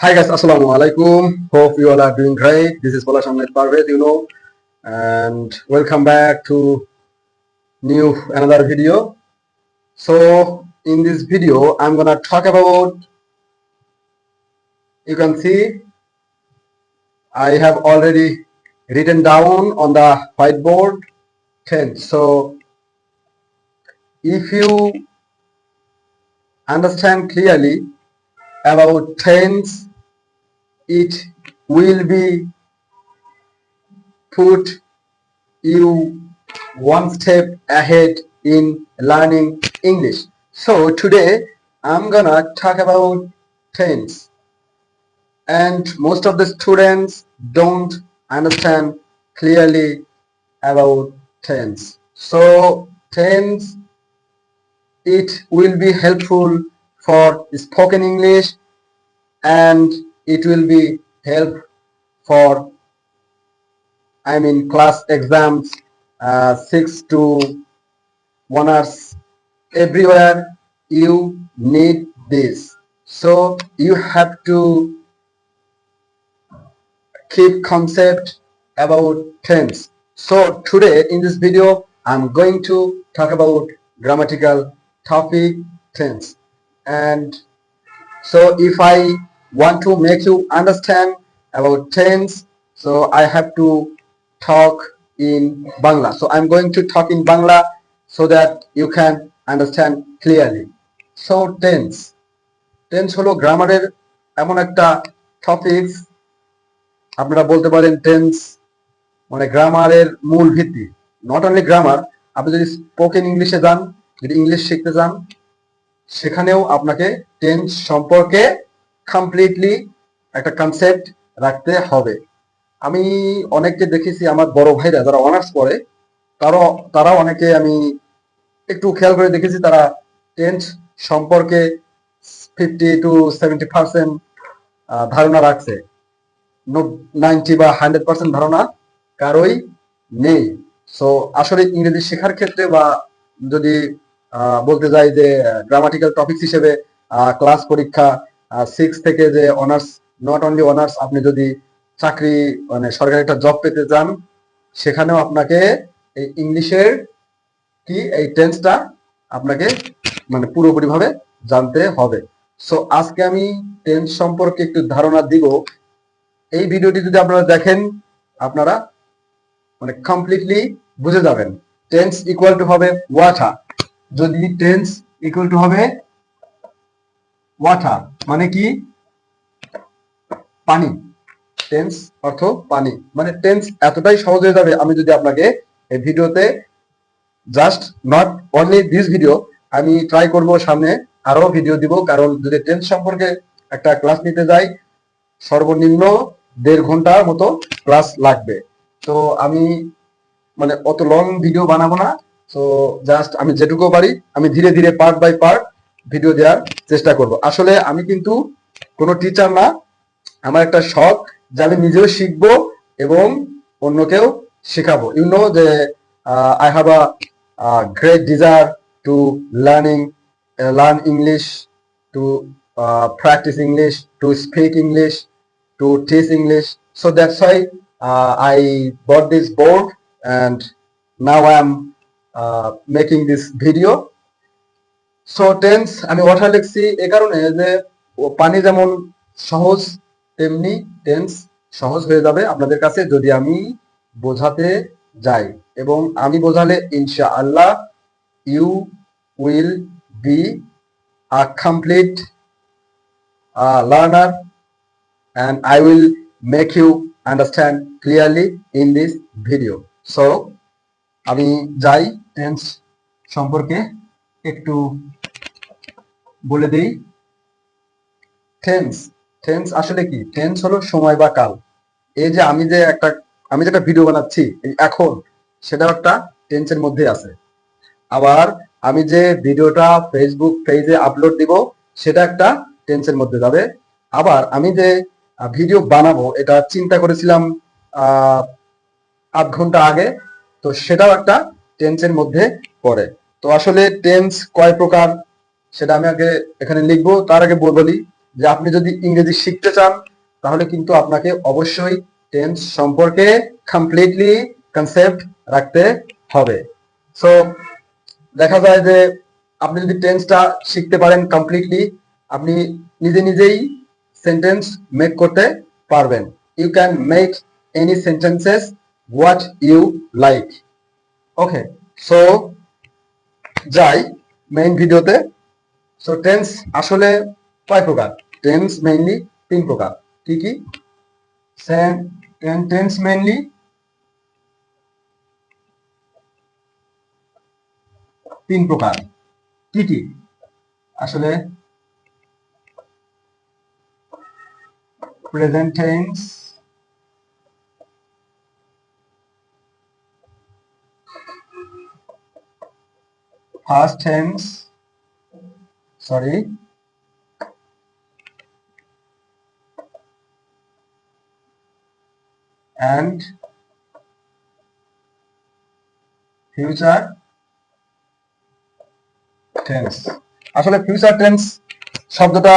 Hi guys, Assalamu alaikum. Hope you all are doing great. This is Palash Ahmed Parvez, you know, and welcome back to new another video. So in this video, I'm gonna talk about. You can see, I have already written down on the whiteboard 10. So if you understand clearly about tense it will be put you one step ahead in learning English. So today I'm gonna talk about tense and most of the students don't understand clearly about tense. So tense it will be helpful for spoken English and it will be help for I mean class exams uh, 6 to 1 hours. Everywhere you need this. So you have to keep concept about tense so today in this video i'm going to talk about grammatical topic tense and so if i want to make you understand about tense so i have to talk in bangla so i'm going to talk in bangla so that you can understand clearly so tense tense হলো গ্রামারের এমন একটা topics আপনারা বলতে পারেন tense মানে গ্রামারের মূল ভিত্তি নট অনলি গ্রামার আপনি যদি স্পোকেন ইংলিশে যান যদি ইংলিশ শিখতে যান সেখানেও আপনাকে টেন্স সম্পর্কে কমপ্লিটলি একটা কনসেপ্ট রাখতে হবে। আমি অনেককে দেখেছি, আমার বড় ভাইরা যারা অনার্স পড়ে, তারাও তারাও অনেকে আমি একটু খেয়াল করে দেখেছি, তারা টেন্স সম্পর্কে ফিফটি টু সেভেন্টি পার্সেন্ট ধারণা রাখছে। নাইনটি বা হান্ড্রেড পার্সেন্ট ধারণা কারোই নেই। সো আসলে ইংরেজি শেখার ক্ষেত্রে বা যদি বলতে যাই যে গ্রামাটিক্যাল টপিকস হিসেবে ক্লাস পরীক্ষা সিক্স থেকে যে অনার্স নট অনলি অনার্স আপনি যদি চাকরি মানে সরকারি একটা জব পেতে চান, সেখানেও আপনাকে এই ইংলিশের কি, এই টেন্সটা আপনাকে মানে পুরোপুরি ভাবে জানতে হবে। সো আজকে আমি টেন্স সম্পর্কে একটু ধারণা দিব। এই ভিডিওটি যদি আপনারা দেখেন, আপনারা মানে কমপ্লিটলি বুঝে যাবেন। টেন্স ইকুয়াল টু হবে ওয়াটার যদি টেন্স ইকুয়াল টু হবে ওয়াটার মানে কি? পানি। টেন্স অর্থ পানি। মানে টেন্স এতটাই সহজ হয়ে যাবে, আমি যদি আপনাকে এই ভিডিওতে just not only this video আমি ট্রাই করব সামনে আরও ভিডিও দিব। কারণ যদি টেন্স সম্পর্কে একটা ক্লাস নিতে যাই, সর্বনিম্ন দেড় ঘণ্টার মতো ক্লাস লাগবে। তো আমি মানে অত লং ভিডিও বানাবো না। তো জাস্ট আমি যেটুকু পারি, আমি ধীরে ধীরে পার্ট বাই পার্ট ভিডিও দেওয়ার চেষ্টা করব। আসলে আমি কিন্তু কোনো টিচার না। আমার একটা শখ যে আমি নিজেও শিখব এবং অন্যকেও শেখাবো। ইউ নো যে I have a great desire to learning learn English to practise English to speak English to teach English so that's why I I bought board and now now I'm uh, making this So tense আমি water লিখছি এ কারণে যে পানি যেমন সহজ, তেমনি tense সহজ হয়ে যাবে আপনাদের কাছে যদি আমি বোঝাতে যাই এবং আমি বোঝালে ইনশা আল্লাহ you will be a complete learner and I will make you understand clearly in this video. So, আমি যাই টেন্স সম্পর্কে একটু বলে দেই টেন্স টেন্স আসলে কি? টেন্স হলো সময় বা কাল। এই যে আমি যে একটা, আমি যে একটা ভিডিও বানাচ্ছি এখন, সেটাও একটা টেন্সের মধ্যে আছে। আবার আমি যে ভিডিওটা ফেসবুক পেজে আপলোড দিব, সেটা একটা টেন্সের মধ্যে যাবে। আবার আমি যে ভিডিও বানাবো, এটা চিন্তা করেছিলাম আধ ঘণ্টা আগে, তো সেটাও একটা টেন্সের মধ্যে পড়ে। তো আসলে টেন্স কয় প্রকার? সেটা আমি আগে এখানে লিখব। তার আগে বলি যে আপনি যদি ইংরেজি শিখতে চান, তাহলে কিন্তু আপনাকে অবশ্যই টেন্স সম্পর্কে কমপ্লিটলি কনসেপ্ট রাখতে হবে। সো দেখা যায় যে আপনি যদি টেন্সটা শিখতে পারেন কমপ্লিটলি আপনি নিজে নিজেই সেন্টেন্স মেক করতে পারবেন। You can make any sentences what you like okay so যাই মেইন ভিডিওতে সো টেন্স আসলে কয় প্রকার? টেন্স মেইনলি তিন প্রকার। কি কি? টেন্স মেইনলি তিন প্রকার। কি কি? আসলে present tense past tense sorry. And future tense. আসলে ফিউচার টেন্স শব্দটা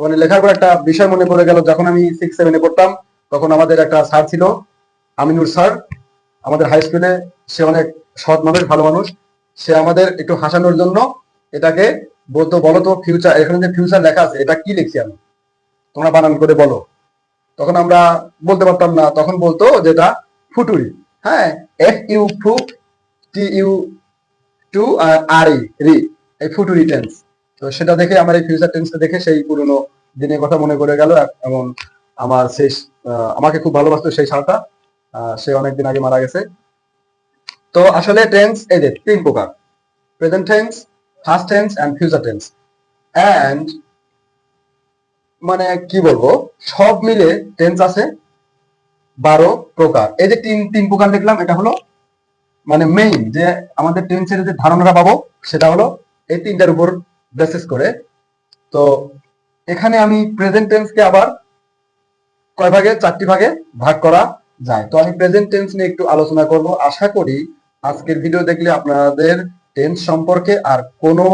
মানে লেখার পর একটা বিষয় মনে পড়ে গেল। যখন আমি সিক্স সেভেনে পড়তাম, তখন আমাদের একটা স্যার ছিল, আমিনুর স্যার আমাদের হাই স্কুলে সে অনেক সৎ মানুষ, ভালো মানুষ। সে আমাদের একটু হাসানোর জন্য এটাকে বলতো, বলো তো ফিউচার এখানে যে ফিউচার লেখা আছে, এটা কি লিখছি আমি? তোমরা বানান করে বলো। তখন আমরা বলতে পারতাম না, তখন বলতো যেটা ফুটুরি। হ্যাঁ এফ ইউ ফু টি ইউ টু আর ই রি, এই ফুটুরি টেন্স তো সেটা দেখে আমার এই ফিউচার টেন্সটা দেখে সেই পুরনো দিনের কথা মনে করে গেল। এবং আমার সেই আমাকে খুব ভালোবাসতো সেই সালটা। সে অনেকদিন আগে মারা গেছে। তো আসলে টেন্স যে তিন প্রকার। Present tense first tense and future tense and মানে কি বলব? সব মিলে টেন্স আছে বারো প্রকার। এই যে তিন তিন প্রকার দেখলাম, এটা হলো মানে মেইন যে আমাদের টেন্সের যে ধারণাটা পাবো, সেটা হলো এই তিনটার উপর বেসিস করে। তো এখানে আমি প্রেজেন্ট টেন্সকে আবার কয় ভাগে, চারটি ভাগে ভাগ করা যায়। তো আমি প্রেজেন্ট টেন্স নিয়ে একটু আলোচনা করব। আশা করি আজকের ভিডিও দেখলে আপনাদের টেন্স সম্পর্কে আর কোনো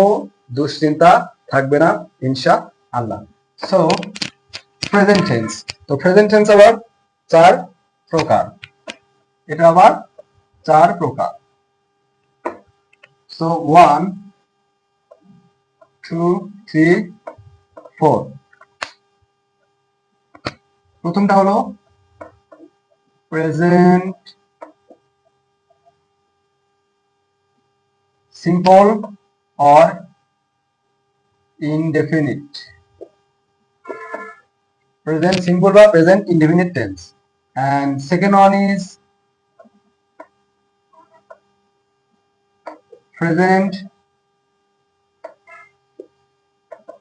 দুশ্চিন্তা থাকবে না ইনশা আল্লাহ সো প্রেজেন্ট টেন্স তো প্রেজেন্ট টেন্স আবার চার প্রকার। এটা আবার চার প্রকার। So one two three four প্রথমটা হলো present simple or indefinite. Present simple বা present indefinite tense. And second one is present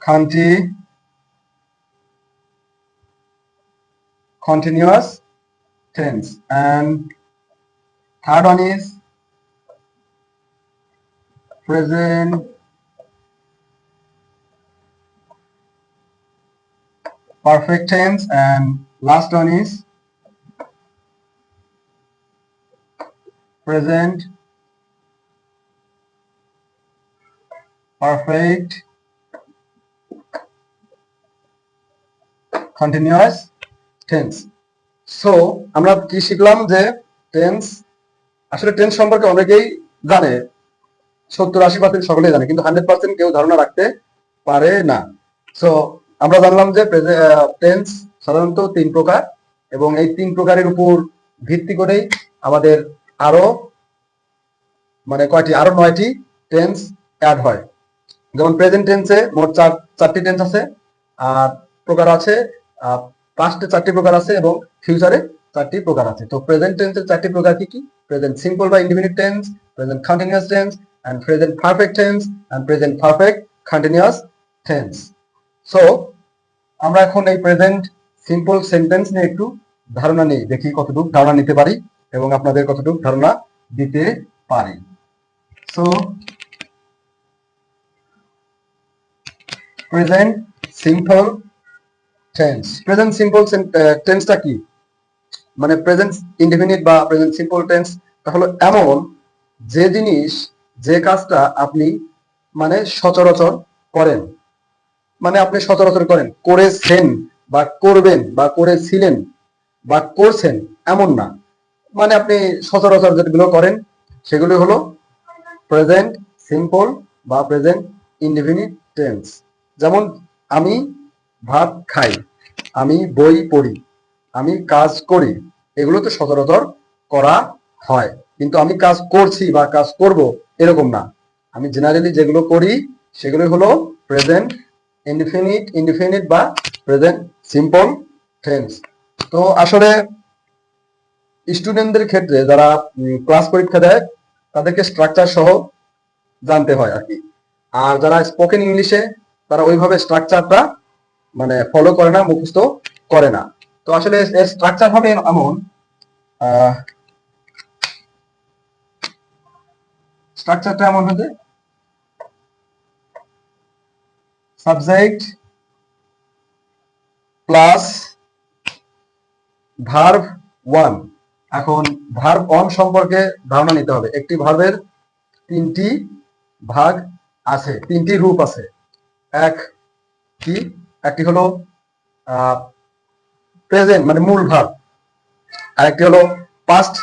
conti continuous tense. And third one is present perfect tense and last one is present perfect continuous tense so আমরা কি শিখলাম যে tense আসলে tense সম্পর্কে অনেকেই জানে সত্তর আশি পার্সেন্ট সকলেই জানে, কিন্তু হান্ড্রেড পার্সেন্ট কেউ ধারণা রাখতে পারে না। সো আমরা জানলাম যে টেন্স সাধারণত তিন প্রকার এবং এই তিন প্রকারের উপর ভিত্তি করেই আমাদের আরও মানে কয়টি, আরও নয়টি টেন্স অ্যাড হয়। যেমন প্রেজেন্ট টেন্সে মোট চার, চারটি টেন্স আছে, আর প্রকার আছে পাস্টে চারটি প্রকার আছে এবং ফিউচারে চারটি প্রকার আছে। তো প্রেজেন্ট টেন্সের চারটি প্রকার কি কি? প্রেজেন্ট সিম্পল বা independent tense present continuous tense and present perfect tense, and present perfect continuous tense. So, আমরা এখন এই প্রেজেন্ট সিম্পল সেন্টেন্স নিয়ে একটু ধারণা নিই, দেখি কতটুকু ধারণা নিতে পারি এবং আপনাদের কতটুকু ধারণা দিতে পারি। So present simple tense present simple টেন্সটা কি? মানে প্রেজেন্ট ইনডিফিনিট বা প্রেজেন্ট সিম্পল টেন্স হলো এমন যে জিনিস যে কাজটা আপনি মানে সচরাচর করেন মানে আপনি সচরাচর করেন, করেছেন বা করবেন বা করেছিলেন বা করছেন এমন না। মানে আপনি সচরাচর যেগুলো করেন, সেগুলো হলো প্রেজেন্ট সিম্পল বা প্রেজেন্ট ইনডিফিনিট টেন্স যেমন, আমি ভাত খাই, আমি বই পড়ি, আমি কাজ করি, এগুলো তো সচরাচর করা হয়। কিন্তু আমি কাজ করছি বা কাজ করব এরকম না। আমি জেনারেলি যেগুলো করি সেগুলো হলো প্রেজেন্ট ইনডিফিনিট ইনডিফিনিট বা প্রেজেন্ট সিম্পল টেন্স তো আসলে স্টুডেন্টদের ক্ষেত্রে যারা ক্লাস পরীক্ষা দেয়, তাদেরকে স্ট্রাকচার সহ জানতে হয় আর কি। আর যারা স্পোকেন ইংলিশে তারা ওইভাবে স্ট্রাকচারটা মানে ফলো করে না, মুখস্থ করে না। তো আসলে এর স্ট্রাকচার হবে এমন স্ট্রাকচারটা এমন হবে। সাবজেক্ট প্লাস ভার্ব ওয়ান এখন ভার্ব ওয়ান সম্পর্কে ধারণা নিতে হবে। একটি ভার্বের তিনটি ভাগ আছে, তিনটি রূপ আছে। এক কি? একটি হলো প্রেজেন্ট মানে মূল ভার্ব আরেকটি হলো পাস্ট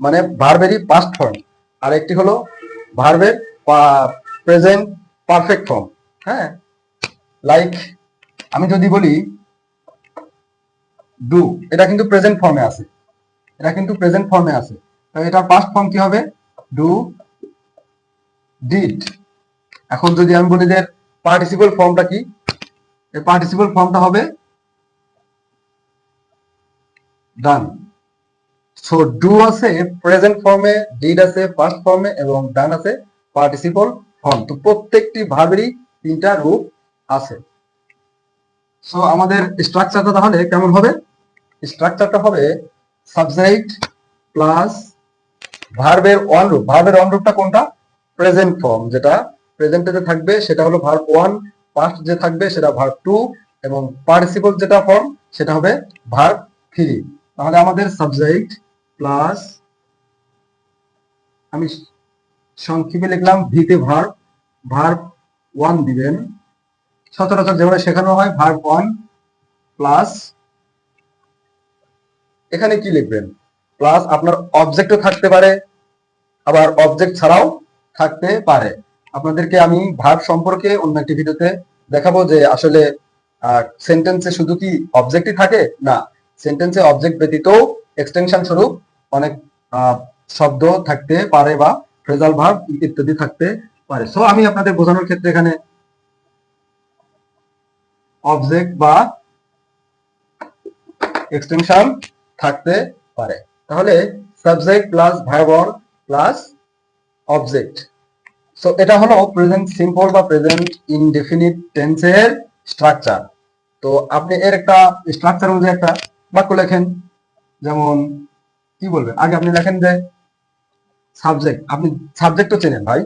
মানে ভার্বেরই পাস্ট ফর্ম আর একটি হলো ভার্বের প্রেজেন্ট পারফেক্ট ফর্ম হ্যাঁ? লাইক আমি যদি বলি ডু এটা কিন্তু প্রেজেন্ট ফর্মে আছে। এটা কিন্তু প্রেজেন্ট ফর্মে আছে। তো এটার পাস্ট ফর্ম কি হবে? ডু ডিড এখন যদি আমি বলি যে পার্টিসিপল ফর্মটা কি? এই পার্টিসিপল ফর্মটা হবে ডান সো ডু আছে প্রেজেন্ট ফর্মে ডিড আছে পাস্ট ফর্মে এবং ডান আছে পার্টিসিপল ফর্ম তো প্রত্যেকটি ভাবেরই তিনটা রূপ আছে। সো আমাদের স্ট্রাকচারটা তাহলে কেমন হবে? স্ট্রাকচারটা হবে সাবজেক্ট প্লাস ভার্বের ওয়ান রূপ। ভার্বের ওয়ান রূপটা কোনটা? প্রেজেন্ট ফর্ম যেটা প্রেজেন্টে থাকবে সেটা হলো ভার্ব ওয়ান পাস্ট যে থাকবে সেটা ভার্ব টু এবং পার্টিসিপল যেটা ফর্ম সেটা হবে ভার্ব থ্রি তাহলে আমাদের সাবজেক্ট প্লাস আমি সংক্ষেপে লিখলাম ভিতে ভার্ব ভার্ব ওয়ান দিবেন। সচরাচর যেভাবে শেখানো হয় ভার্ব ওয়ান প্লাস এখানে কি লিখবেন? প্লাস আপনার অবজেক্টও থাকতে পারে, আবার অবজেক্ট ছাড়াও থাকতে পারে। আপনাদেরকে আমি ভার্ব সম্পর্কে অন্য একটি ভিডিওতে দেখাবো যে আসলে সেন্টেন্সে শুধু কি অবজেক্টই থাকে? না সেন্টেন্সে অবজেক্ট ব্যতীত এক্সটেনশন স্বরূপ অনেক শব্দ থাকতে পারে বা ফ্রেজাল ভার্ব ইত্যাদি থাকতে পারে। সো আমি আপনাদের বোঝানোর ক্ষেত্রে এখানে অবজেক্ট বা এক্সটেনশন থাকতে পারে। তাহলে subject plus verb plus object so এটা হলো প্রেজেন্ট সিম্পল বা প্রেজেন্ট ইনডেফিনিট টেন্সের স্ট্রাকচার তো, আপনি এর একটা স্ট্রাকচার অনুযায়ী একটা বাক্য লেখেন। যেমন কি বলবেন? আগে আপনি লেখেন যে সাবজেক্ট আপনি সাবজেক্টও চেনেন ভাই।